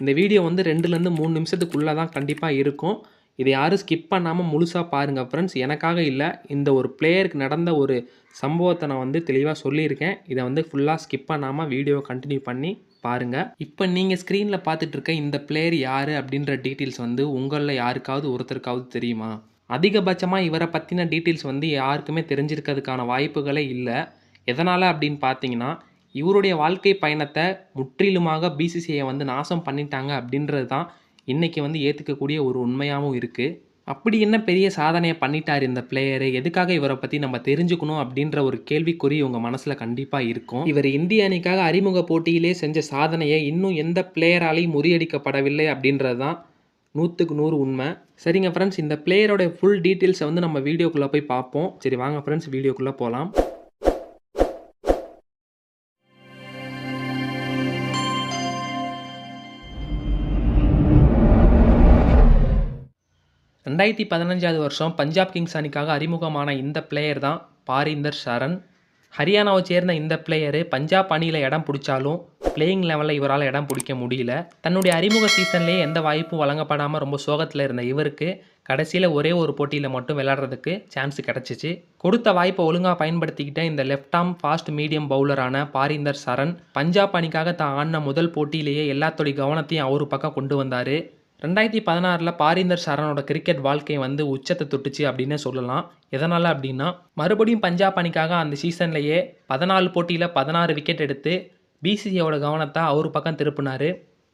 இந்த வீடியோ வந்து ரெண்டுலேருந்து மூணு நிமிஷத்துக்குள்ளே தான் கண்டிப்பாக இருக்கும். இதை யாரும் ஸ்கிப் பண்ணாமல் முழுசாக பாருங்கள் ஃப்ரெண்ட்ஸ் எனக்காக இல்லை இந்த ஒரு பிளேயருக்கு நடந்த ஒரு சம்பவத்தை நான் வந்து தெளிவாக சொல்லியிருக்கேன். இதை வந்து ஃபுல்லாக ஸ்கிப் பண்ணாமல் வீடியோ கண்டினியூ பண்ணி பாருங்கள் இப்போ நீங்கள் ஸ்க்ரீனில் பார்த்துட்டு இருக்க இந்த பிளேயர் யார் அப்படின்ற டீட்டெயில்ஸ் வந்து உங்களில் யாருக்காவது ஒருத்தருக்காவது தெரியுமா? அதிகபட்சமாக இவரை பற்றின டீட்டெயில்ஸ் வந்து யாருக்குமே தெரிஞ்சிருக்கிறதுக்கான வாய்ப்புகளே இல்லை. எதனால் அப்படின்னு பார்த்தீங்கன்னா இவருடைய வாழ்க்கை பயணத்தை முற்றிலுமாக பிசிசிஐ வந்து நாசம் பண்ணிட்டாங்க அப்படின்றது தான் இன்றைக்கி வந்து ஏற்றுக்கக்கூடிய ஒரு உண்மையாகவும் இருக்குது அப்படி என்ன பெரிய சாதனையை பண்ணிட்டார் இந்த பிளேயரு எதுக்காக இவரை பற்றி நம்ம தெரிஞ்சுக்கணும் அப்படின்ற ஒரு கேள்விக்குறி உங்கள் மனசில் கண்டிப்பாக இருக்கும். இவர் இந்திய அணிக்காக அறிமுக போட்டியிலே செஞ்ச சாதனையை இன்னும் எந்த பிளேயராலையும் முறியடிக்கப்படவில்லை அப்படின்றது தான் நூற்றுக்கு நூறு உண்மை. சரிங்க ஃப்ரெண்ட்ஸ் இந்த பிளேயரோட ஃபுல் டீட்டெயில்ஸை வந்து நம்ம வீடியோக்குள்ளே போய் பார்ப்போம். சரி வாங்க ஃப்ரெண்ட்ஸ் வீடியோக்குள்ளே போகலாம் ரெண்டாயிரத்தி பதினஞ்சாவது வருஷம் பஞ்சாப் கிங்ஸ் அணிக்காக அறிமுகமான இந்த பிளேயர் தான் பாரிந்தர் சரண். ஹரியானாவை சேர்ந்த இந்த பிளேயரு பஞ்சாப் அணியில் இடம் பிடிச்சாலும் பிளேயிங் லெவலில் இவரால் இடம் பிடிக்க முடியல. தன்னுடைய அறிமுக சீசன்லேயே எந்த வாய்ப்பும் வழங்கப்படாமல் ரொம்ப சோகத்தில் இருந்த இவருக்கு கடைசியில் ஒரே ஒரு போட்டியில் மட்டும் விளையாடுறதுக்கு சான்ஸ் கிடச்சிச்சு. கொடுத்த வாய்ப்பை ஒழுங்காக பயன்படுத்திக்கிட்ட இந்த லெஃப்ட் ஆர்ம் ஃபாஸ்ட் மீடியம் பவுலரான பாரிந்தர் சரண் பஞ்சாப் அணிக்காக தான் ஆடின முதல் போட்டியிலேயே எல்லாத்தோடைய கவனத்தையும் அவர் பக்கம் கொண்டு வந்தார். ரெண்டாயிரத்தி பதினாறில் பாரிந்தர் சரணோட கிரிக்கெட் வாழ்க்கை வந்து உச்சத்தை தொட்டுச்சு அப்படின்னு சொல்லலாம். எதனால் அப்படின்னா மறுபடியும் பஞ்சாப் அணிக்காக அந்த சீசன்லேயே பதினாலு போட்டியில் பதினாறு விக்கெட் எடுத்து பிசிசியோட கவனத்தை அவர் பக்கம் திருப்பினார்.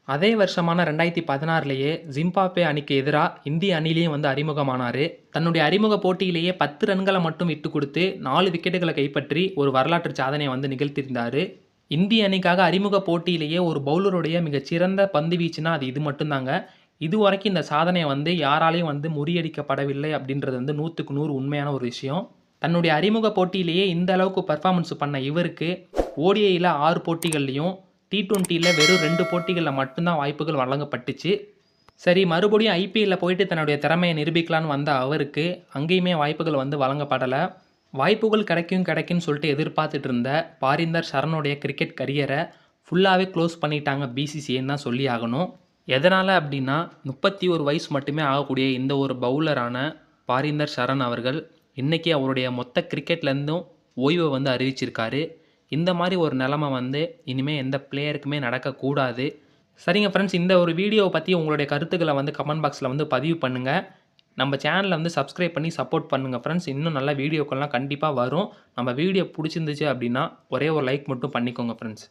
அதே வருஷமான ரெண்டாயிரத்தி பதினாறுலேயே ஜிம்பாப்வே அணிக்கு எதிராக இந்திய அணிலையும் வந்து அறிமுகமானார். தன்னுடைய அறிமுக போட்டியிலேயே பத்து ரன்களை மட்டும் விட்டு கொடுத்து நாலு விக்கெட்டுகளை கைப்பற்றி ஒரு வரலாற்று சாதனையை வந்து நிகழ்த்தியிருந்தார். இந்திய அணிக்காக அறிமுக போட்டியிலேயே ஒரு பவுலருடைய மிகச்சிறந்த பந்து வீச்சுனா அது இது மட்டும்தாங்க. இது வரைக்கும் இந்த சாதனையை வந்து யாராலையும் வந்து முறியடிக்கப்படவில்லை அப்படின்றது வந்து நூற்றுக்கு நூறு உண்மையான ஒரு விஷயம். தன்னுடைய அறிமுக போட்டியிலேயே இந்த அளவுக்கு பர்ஃபார்மன்ஸ் பண்ண இவருக்கு ஓடிஐயில் ஆறு போட்டிகள்லையும் டி டுவெண்ட்டியில் வெறும் ரெண்டு போட்டிகளில் மட்டும்தான் வாய்ப்புகள் வழங்கப்பட்டுச்சு. சரி மறுபடியும் ஐபிஎல்லில் போயிட்டு தன்னுடைய திறமையை நிரூபிக்கலான்னு வந்த அவருக்கு அங்கேயுமே வாய்ப்புகள் வந்து வழங்கப்படலை. வாய்ப்புகள் கிடைக்கும் கிடைக்கும்னு சொல்லிட்டு எதிர்பார்த்துட்டு இருந்த பாரிந்தர் சரணுடைய கிரிக்கெட் கரியரை ஃபுல்லாகவே க்ளோஸ் பண்ணிட்டாங்க பிசிசிஏன்னு தான் சொல்லி ஆகணும். எதனால் அப்படின்னா முப்பத்தி ஒரு வயசு மட்டுமே ஆகக்கூடிய இந்த ஒரு பவுலரான பாரிந்தர் சரண் அவர்கள் இன்றைக்கி அவருடைய மொத்த கிரிக்கெட்லேருந்தும் ஓய்வை வந்து அறிவிச்சிருக்காரு. இந்த மாதிரி ஒரு நிலமை வந்து இனிமேல் எந்த பிளேயருக்குமே நடக்கக்கூடாது. சரிங்க ஃப்ரெண்ட்ஸ் இந்த ஒரு வீடியோவை பற்றி உங்களுடைய கருத்துக்களை வந்து கமெண்ட் பாக்ஸில் வந்து பதிவு பண்ணுங்கள் நம்ம சேனலை வந்து சப்ஸ்கிரைப் பண்ணி சப்போர்ட் பண்ணுங்கள் ஃப்ரெண்ட்ஸ் இன்னும் நல்ல வீடியோக்கள்லாம் கண்டிப்பாக வரும். நம்ம வீடியோ பிடிச்சிருந்துச்சு அப்படின்னா ஒரே ஒரு லைக் மட்டும் பண்ணிக்கோங்க ஃப்ரெண்ட்ஸ்